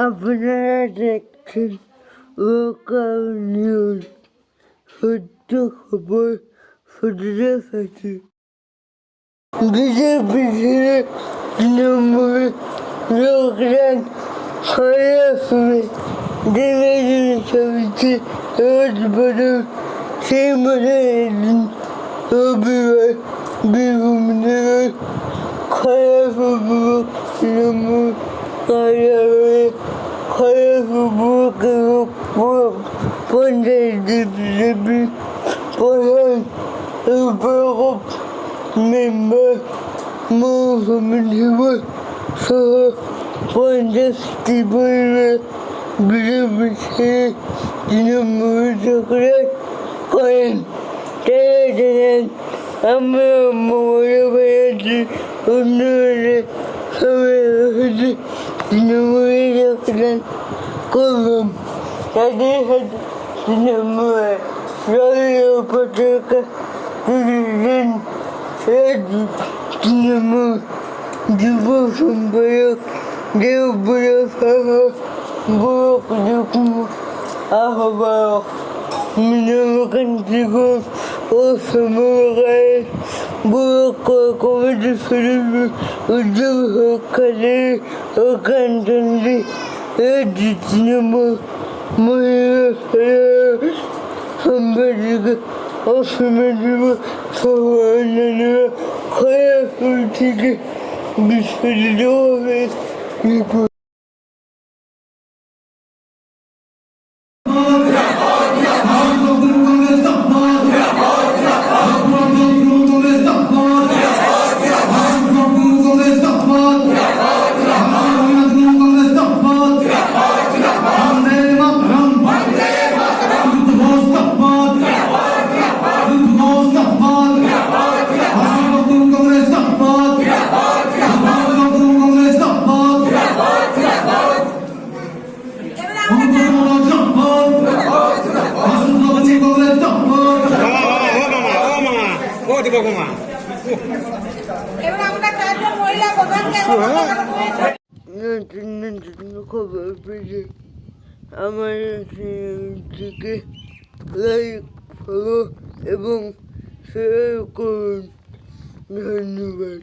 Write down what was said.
আপনারা দেখছেন local news সত্য খবর সত্যি কাছে বিজেপি ছেড়ে তৃণমূল লোকজন সরাসরি দিনে দিনে চলছে রোজ বদল সেই মনে একদিন রবিবার বীরভূম জেলার খয়াপুর Trinamool Hayır, hayır, bu bu bu bu ne gibi bu ne bu membe muhammedi bu sonra pandas gibi ve bize bir şey dinamını çakıran koyun. Dere deren ama ama oraya bayatı onları sana hadi Думаю, колом. Подъехать домой. Радио потока. Телевизор. Радио. Снимал. Дебошен боек. Дел боек. Ага. Боек. Дюкнул. Ага, боек. Меня вакансий год. olsun bu gayet bu komedi filmi ödül kaderi akandındı editini mu muhtemelen hamburger asmediğimi savunanlara kaya fırtiki bir sürü olmayı yapıyor. হবে রিপোর্ট ও দিব মামা এবার আমরা চারজন মহিলা প্রধানকে খবর আমার চ্যানেলটিকে লাইক ফলো এবং শেয়ার করুন ধন্যবাদ